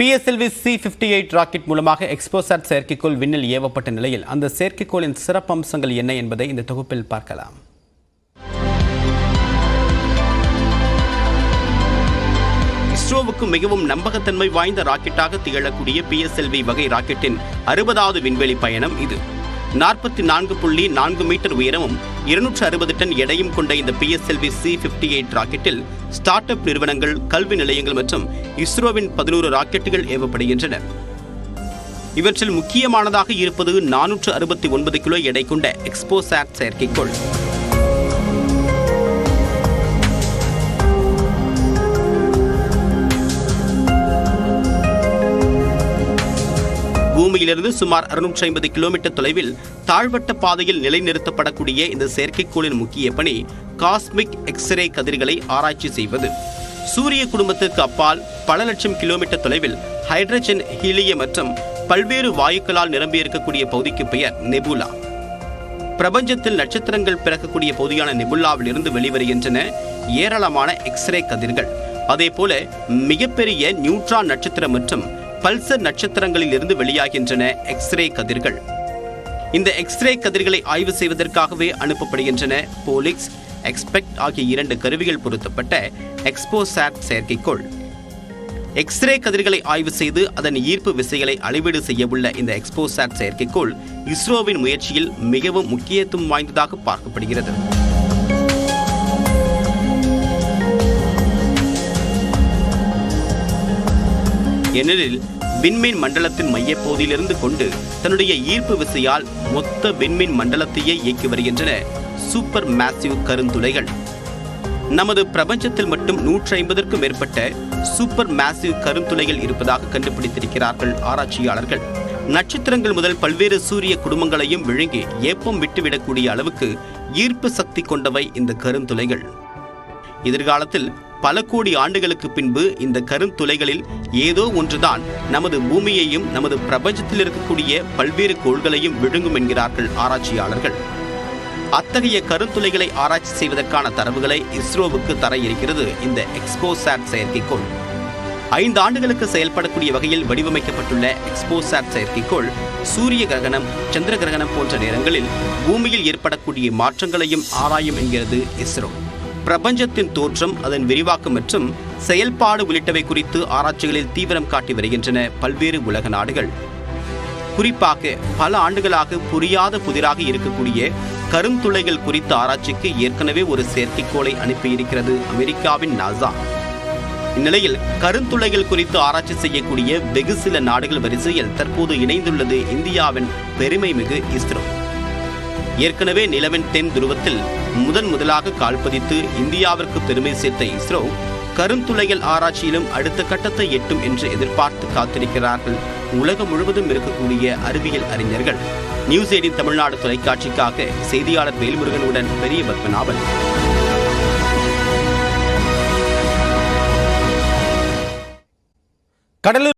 PSLV C fifty eight rocket மூலமாக XPoSat செயற்கைக்கோள் விண்ணில் ஏவப்பட்ட நிலையில் அந்த செயற்கைக்கோளின் சிறப்பம்சங்கள் என்ன என்பதை இந்த தொகுப்பில் பார்க்கலாம். இஸ்ரோவுக்கு மிகவும் நம்பகத்தன்மை வாய்ந்த ராக்கெட்டாக திகழக்கூடிய பிஎஸ்எல்வி வகை ராக்கெட்டின் அறுபதாவது விண்வெளி பயணம் இது. நாற்பத்தி நான்கு புள்ளி நான்கு மீட்டர் உயரமும் இருநூற்று அறுபது டன் எடையும் கொண்ட இந்த பிஎஸ்எல்வி சி ஃபிஃப்டி எயிட் ராக்கெட்டில் ஸ்டார்ட் அப் நிறுவனங்கள் கல்வி நிலையங்கள் மற்றும் இஸ்ரோவின் பதினோரு ராக்கெட்டுகள் ஏவப்படுகின்றன. இவற்றில் முக்கியமானதாக இருப்பது நானூற்று அறுபத்தி ஒன்பது கிலோ எடை கொண்ட எக்ஸ்போசாட் செயற்கைக்கோள். பூமியிலிருந்து சுமார் அறுநூற்றி ஐம்பது கிலோமீட்டர் தொலைவில் தாழ்வட்ட பாதையில் நிலைநிறுத்தப்படக்கூடிய இந்த செயற்கைக்கோளின் முக்கிய பணி காஸ்மிக் எக்ஸ்ரே கதிர்களை ஆராய்ச்சி செய்வது. சூரிய குடும்பத்திற்கு அப்பால் பல லட்சம் கிலோமீட்டர் தொலைவில் ஹைட்ரஜன் ஹீலியம் மற்றும் பல்வேறு வாயுக்களால் நிரம்பியிருக்கக்கூடிய பகுதிக்கு பெயர் நெபுலா. பிரபஞ்சத்தில் நட்சத்திரங்கள் பிறக்கக்கூடிய பகுதியான நெபுல்லாவில் இருந்து வெளிவருகின்றன ஏராளமான எக்ஸ்ரே கதிர்கள். அதேபோல மிகப்பெரிய நியூட்ரான் நட்சத்திரம் மற்றும் பல்சர் நட்சத்திரங்களில் இருந்து வெளியாகின்றன எக்ஸ்ரே கதிர்கள். இந்த எக்ஸ்ரே கதிர்களை ஆய்வு செய்வதற்காகவே அனுப்பப்படுகின்றன போலிக்ஸ் எக்ஸ்பெக்ட் ஆகிய இரண்டு கருவிகள் பொருத்தப்பட்ட எக்ஸ்போசாட் செயற்கைக்கோள். எக்ஸ்ரே கதிர்களை ஆய்வு செய்து அதன் ஈர்ப்பு விசைகளை அளவீடு செய்யவுள்ள இந்த எக்ஸ்போசாட் செயற்கைக்கோள் இஸ்ரோவின் முயற்சியில் மிகவும் முக்கியத்துவம் வாய்ந்ததாக பார்க்கப்படுகிறது. ஏனெனில் விண்மீன் மண்டலத்தின் மையப்பகுதியிலிருந்து கொண்டு தன்னுடைய ஈர்ப்பு விசையால் மொத்த விண்மீன் மண்டலத்தையே இயக்கி வருகின்றன. சூப்பர் மேசிவ் கருந்துளைகள். நமது பிரபஞ்சத்தில் மட்டும் நூற்றி ஐம்பதற்கும் மேற்பட்ட சூப்பர் மேசிவ் கருந்துளைகள் இருப்பதாக கண்டுபிடித்திருக்கிறார்கள் ஆராய்ச்சியாளர்கள். நட்சத்திரங்கள் முதல் பல்வேறு சூரிய குடும்பங்களையும் விழுங்கி ஏப்பம் விட்டுவிடக்கூடிய அளவுக்கு ஈர்ப்பு சக்தி கொண்டவை இந்த கருந்துளைகள். எதிர்காலத்தில் பல கோடி ஆண்டுகளுக்கு பின்பு இந்த கருந்துளைகளில் ஏதோ ஒன்றுதான் நமது பூமியையும் நமது பிரபஞ்சத்தில் இருக்கக்கூடிய பல்வேறு கோள்களையும் விழுங்கும் என்கிறார்கள் ஆராய்ச்சியாளர்கள். அத்தகைய கருந்துளைகளை ஆராய்ச்சி செய்வதற்கான தரவுகளை இஸ்ரோவுக்கு தர இருக்கிறது இந்த எக்ஸ்போசாட் செயற்கைக்கோள். ஐந்து ஆண்டுகளுக்கு செயல்படக்கூடிய வகையில் வடிவமைக்கப்பட்டுள்ள எக்ஸ்போசாட் செயற்கைக்கோள் சூரிய கிரகணம் சந்திர கிரகணம் போன்ற நேரங்களில் பூமியில் ஏற்படக்கூடிய மாற்றங்களையும் ஆராயும் என்கிறது இஸ்ரோ. பிரபஞ்சத்தின் தோற்றம் அதன் விரிவாக்கம் மற்றும் செயல்பாடு உள்ளிட்டவை குறித்து ஆராய்ச்சிகளில் தீவிரம் காட்டி வருகின்றன பல்வேறு உலக நாடுகள். குறிப்பாக பல ஆண்டுகளாக புரியாத புதிராக இருக்கக்கூடிய கருந்துளைகள் குறித்த ஆராய்ச்சிக்கு ஏற்கனவே ஒரு செயற்கைக்கோளை அனுப்பியிருக்கிறது அமெரிக்காவின் நாசா. இந்நிலையில் கருந்துளைகள் குறித்து ஆராய்ச்சி செய்யக்கூடிய வெகு சில நாடுகள் வரிசையில் தற்போது இணைந்துள்ளது இந்தியாவின் பெருமை மிகு இஸ்ரோ. ஏற்கனவே நிலவின் தென் துருவத்தில் முதன் முதலாக கால்பதித்து இந்தியாவிற்கு பெருமை சேர்த்த இஸ்ரோ கருந்துளைகள் ஆராய்ச்சியிலும் அடுத்த கட்டத்தை எட்டும் என்று எதிர்பார்த்து காத்திருக்கிறார்கள். உலகம் முழுவதும் இருக்கக்கூடிய அறிவியல் அறிஞர்கள். நியூஸ் எயிட்டின் தமிழ்நாடு தொலைக்காட்சிக்காக செய்தியாளர் வேல்முருகனுடன் பெரிய பத்மநாபன். கடலூர்